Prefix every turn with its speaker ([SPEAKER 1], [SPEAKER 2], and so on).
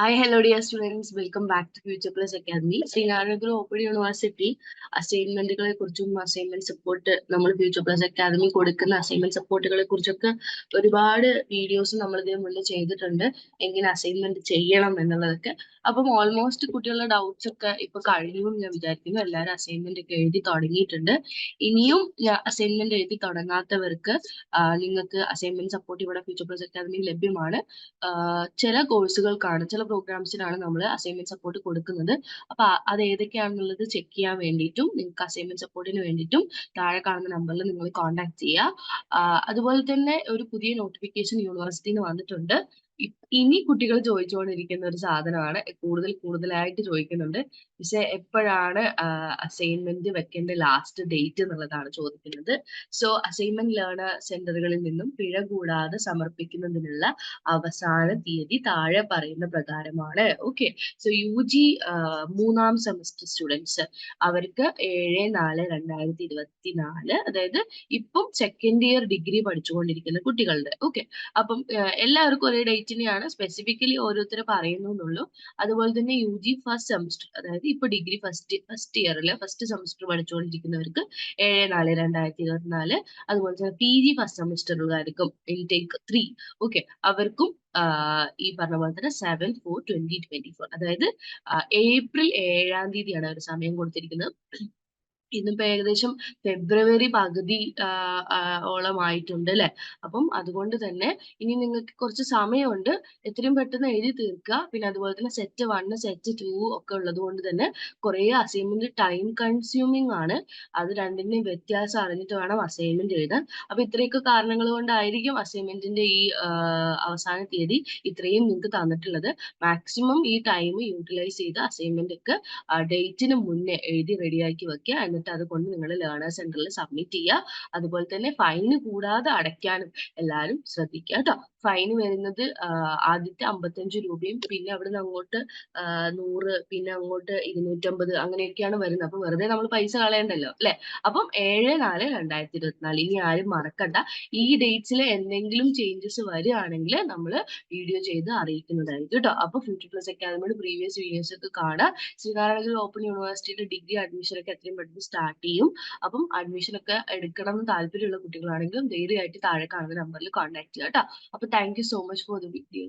[SPEAKER 1] Hi, hello dear students. Welcome back to Future Plus Academy. Sreenarayanaguru open university അസൈൻമെന്റുകളെ കുറിച്ചും assignment support നമ്മൾ future plus academy കൊടുക്കുന്ന assignment സപ്പോർട്ടുകളെ കുറിച്ചൊക്കെ ഒരുപാട് videos നമ്മൾ ഇതിനു മുന്നേ ചെയ്തിട്ടുണ്ട്. എങ്ങനെ അസൈൻമെന്റ് ചെയ്യണം എന്നുള്ളതൊക്കെ. അപ്പം ഓൾമോസ്റ്റ് കുട്ടികളുടെ ഡൗട്ട്സ് ഒക്കെ ഇപ്പൊ കഴിഞ്ഞു ഞാൻ വിചാരിക്കുന്നു. എല്ലാവരും അസൈൻമെന്റ് ഒക്കെ എഴുതി തുടങ്ങിയിട്ടുണ്ട്. ഇനിയും അസൈൻമെന്റ് എഴുതി തുടങ്ങാത്തവർക്ക് നിങ്ങൾക്ക് അസൈൻമെന്റ് സപ്പോർട്ട് ഇവിടെ ഫ്യൂച്ചർ പ്ലസ് അക്കാദമി ലഭ്യമാണ്. ചില കോഴ്സുകൾക്കാണ് ചില പ്രോഗ്രാംസിനാണ് നമ്മൾ അസൈൻമെന്റ് സപ്പോർട്ട് കൊടുക്കുന്നത്. അപ്പൊ അത് ഏതൊക്കെയാണെന്നുള്ളത് ചെക്ക് ചെയ്യാൻ വേണ്ടിയിട്ടും നിങ്ങൾക്ക് അസൈൻമെന്റ് സപ്പോർട്ടിന് വേണ്ടിയിട്ടും താഴെ കാണുന്ന നമ്പറിൽ നിങ്ങൾ കോൺടാക്ട് ചെയ്യുക അതുപോലെ തന്നെ ഒരു പുതിയ നോട്ടിഫിക്കേഷൻ യൂണിവേഴ്സിറ്റിയിൽ നിന്ന് വന്നിട്ടുണ്ട്. ഇനി കുട്ടികൾ ചോദിച്ചുകൊണ്ടിരിക്കുന്ന ഒരു സാധനമാണ്. കൂടുതൽ കൂടുതലായിട്ട് ചോദിക്കുന്നുണ്ട്. പക്ഷെ എപ്പോഴാണ് അസൈൻമെന്റ് വെക്കേണ്ട ലാസ്റ്റ് ഡേറ്റ് എന്നുള്ളതാണ് ചോദിക്കുന്നത്. സോ അസൈൻമെന്റ് ലേണർ സെന്ററുകളിൽ നിന്നും പിഴ കൂടാതെ സമർപ്പിക്കുന്നതിനുള്ള അവസാന തീയതി താഴെ പറയുന്ന പ്രകാരമാണ്. ഓക്കെ സോ യു ജി മൂന്നാം സെമസ്റ്റർ സ്റ്റുഡൻസ് അവർക്ക് ഏഴ് നാല് രണ്ടായിരത്തി ഇരുപത്തി നാല് അതായത് ഇപ്പം സെക്കൻഡ് ഇയർ ഡിഗ്രി പഠിച്ചുകൊണ്ടിരിക്കുന്ന കുട്ടികളുടെ ഓക്കെ അപ്പം എല്ലാവർക്കും ഒരേ ഡേറ്റ് തന്നെയാണ് സ്പെസിഫിക്കലി ഓരോരുത്തർ പറയുന്നുള്ളൂ അതുപോലെ തന്നെ യു ജി ഫസ്റ്റ് സെമസ്റ്റർ അതായത് ഇപ്പൊ ഡിഗ്രി ഫസ്റ്റ് ഫസ്റ്റ് ഇയറിൽ ഫസ്റ്റ് സെമസ്റ്റർ പഠിച്ചുകൊണ്ടിരിക്കുന്നവർക്ക് ഏഴ് നാല് രണ്ടായിരത്തി ഇരുപത്തിനാല് അതുപോലെ തന്നെ പി ജി ഫസ്റ്റ് സെമസ്റ്ററുകാർക്കും ഇൻടേക്ക് ത്രീ ഓക്കെ അവർക്കും ഈ പറഞ്ഞ പോലെ തന്നെ seven four twenty twenty four അതായത് ഏപ്രിൽ ഏഴാം തീയതിയാണ് അവർ സമയം കൊടുത്തിരിക്കുന്നത്. ഇന്നിപ്പോ ഏകദേശം ഫെബ്രുവരി പകുതി ഓളം ആയിട്ടുണ്ട് അല്ലെ? അപ്പം അതുകൊണ്ട് തന്നെ ഇനി നിങ്ങൾക്ക് കുറച്ച് സമയമുണ്ട്. എത്രയും പെട്ടെന്ന് എഴുതി തീർക്കുക. പിന്നെ അതുപോലെ തന്നെ സെറ്റ് വൺ സെറ്റ് ടു ഒക്കെ ഉള്ളത് കൊണ്ട് തന്നെ കുറേ അസൈൻമെന്റ് ടൈം കൺസ്യൂമിങ് ആണ്. അത് രണ്ടിന്റെയും വ്യത്യാസം അറിഞ്ഞിട്ട് വേണം അസൈൻമെന്റ് എഴുതാൻ. അപ്പൊ ഇത്രയൊക്കെ കാരണങ്ങൾ കൊണ്ടായിരിക്കും അസൈൻമെന്റിന്റെ ഈ അവസാന തീയതി ഇത്രയും നിങ്ങൾക്ക് തന്നിട്ടുള്ളത്. മാക്സിമം ഈ ടൈം യൂട്ടിലൈസ് ചെയ്ത് അസൈൻമെന്റ് ഒക്കെ ഡേറ്റിന് മുന്നേ എഴുതി റെഡിയാക്കി വെക്കുക. എന്നിട്ട് അത് കൊണ്ട് നിങ്ങൾ ലേണേഴ്സ് സെന്ററിൽ സബ്മിറ്റ് ചെയ്യുക അതുപോലെ തന്നെ ഫൈന് കൂടാതെ അടയ്ക്കാനും എല്ലാവരും ശ്രദ്ധിക്കുക കേട്ടോ ഫൈന് വരുന്നത് ആദ്യത്തെ അമ്പത്തഞ്ച് രൂപയും പിന്നെ അവിടുന്ന് അങ്ങോട്ട് നൂറ് പിന്നെ അങ്ങോട്ട് ഇരുന്നൂറ്റമ്പത് അങ്ങനെയൊക്കെയാണ് വരുന്നത്. അപ്പൊ വെറുതെ നമ്മൾ പൈസ കളയണ്ടല്ലോ അല്ലെ? അപ്പം ഏഴ് നാല് രണ്ടായിരത്തി ഇരുപത്തിനാല് ഇനി ആരും മറക്കണ്ട. ഈ ഡേറ്റ്സിൽ എന്തെങ്കിലും ചേഞ്ചസ് വരികയാണെങ്കിൽ നമ്മൾ വീഡിയോ ചെയ്ത് അറിയിക്കുന്നതായിരിക്കും കേട്ടോ അപ്പൊ ഫ്യൂച്ചർ പ്ലസ് അക്കാദമിയുടെ പ്രീവിയസ് വീഡിയോസ് ഒക്കെ കാണാം. ശ്രീനാരായണഗിരി ഓപ്പൺ യൂണിവേഴ്സിറ്റിയുടെ ഡിഗ്രി അഡ്മിഷൻ ഒക്കെ എത്രയും പെട്ടെന്ന് സ്റ്റാർട്ട് ചെയ്യും. അപ്പം അഡ്മിഷൻ ഒക്കെ എടുക്കണം എന്ന് താല്പര്യമുള്ള കുട്ടികളാണെങ്കിലും ധൈര്യമായിട്ട് താഴെ കാണുന്ന നമ്പറിൽ കോൺടാക്ട് ചെയ്യാം കേട്ടോ അപ്പൊ thank you so much for the video